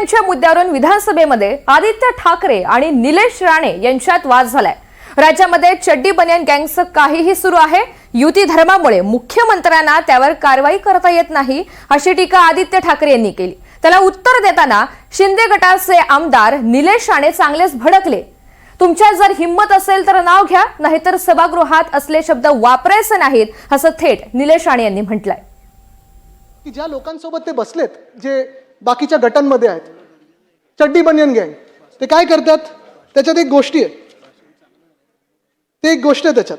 यांच्या मुद्द्यावरून विधानसभेमध्ये आदित्य ठाकरे आणि निलेश राणे यांच्यात वाद झालाय. राज्यामध्ये चड्डी बनियन गँगचं काहीही सुरू आहे. युती धर्मामुळे मुख्यमंत्र्यांना त्यावर कारवाई करता येत नाही अशी टीका आदित्य ठाकरे यांनी केली. त्याला उत्तर देताना शिंदे गटाचे आमदार निलेश राणे चांगलेच भडकले. तुमच्या जर हिंमत असेल तर नाव घ्या नाहीतर सभागृहात असले शब्द वापरायचे नाहीत असं थेट निलेश राणे यांनी म्हटलंय. की ज्या लोकांसोबत ते बसलेत जे बाकीच्या गटांमध्ये आहेत. चड्डी बनियन गँग. ते काय करतात? त्याच्यात एक गोष्टी आहे ते एक गोष्ट आहे त्याच्यात.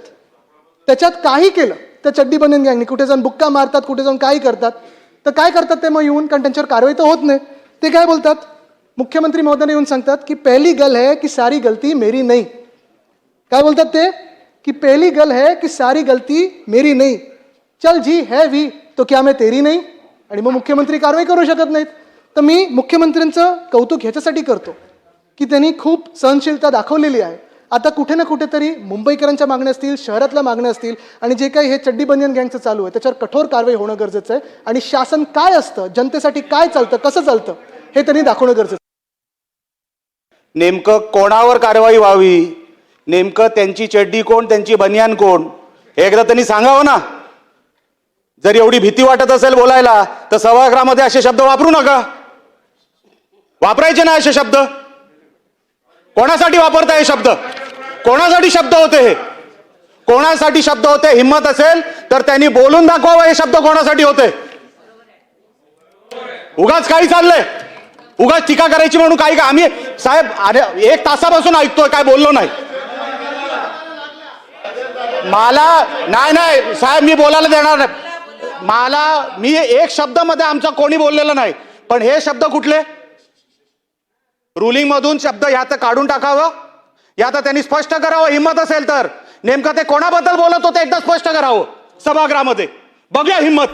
त्याच्यात काही केलं त्या चड्डी बनियन गँगनी. कुठे जाऊन बुक्का मारतात कुठे जाऊन काही करतात. तर काय करतात ते मग येऊन कारण त्यांच्यावर कारवाई तर होत नाही. ते काय बोलतात? मुख्यमंत्री महोदयाने येऊन सांगतात की पहली गल है की सारी गलती मेरी नाही. काय बोलतात ते? की पहली गल है की सारी गलती मेरी नाही. चल जी है वी तो क्या मैं तेरी नाही? आणि मग मुख्यमंत्री कारवाई करू शकत नाहीत. तर मी मुख्यमंत्र्यांचं कौतुक ह्याच्यासाठी करतो की त्यांनी खूप सहनशीलता दाखवलेली आहे. आता कुठे ना कुठेतरी मुंबईकरांच्या मागण्या असतील शहरातल्या मागण्या असतील आणि जे काही हे चड्डी बनियन गँगचं चालू आहे त्याच्यावर कठोर कारवाई होणं गरजेचं आहे. आणि शासन काय असतं जनतेसाठी काय चालतं कसं चालतं हे त्यांनी दाखवणं गरजेचं आहे. नेमकं कोणावर कारवाई व्हावी? नेमकं त्यांची चड्डी कोण त्यांची बनियान कोण? हे एकदा त्यांनी सांगावं ना. जर एवढी भीती वाटत असेल बोलायला तर सभागृहामध्ये असे शब्द वापरू नका. वापरायचे ना असे शब्द? कोणासाठी वापरताय हे शब्द? कोणासाठी शब्द होते हे? कोणासाठी शब्द होते? हिंमत असेल तर त्यांनी बोलून दाखवावं हे शब्द कोणासाठी होते? उगाच काही चाललंय. उगाच टीका करायची म्हणून काही का आम्ही साहेब अरे एक तासापासून ऐकतोय काय बोललो नाही. मला नाही नाही साहेब मी बोलायला देणार नाही. मला मी एक शब्दमध्ये आमचा कोणी बोललेलं नाही. पण हे शब्द कुठले? रुलिंगमधून शब्द ह्याचं काढून टाकावं. याचं त्यांनी स्पष्ट करावं. हिंमत असेल तर. नेमकं ते कोणाबद्दल बोलत होते एकदा स्पष्ट करावं. सभागृहामध्ये. बघूया हिंमत.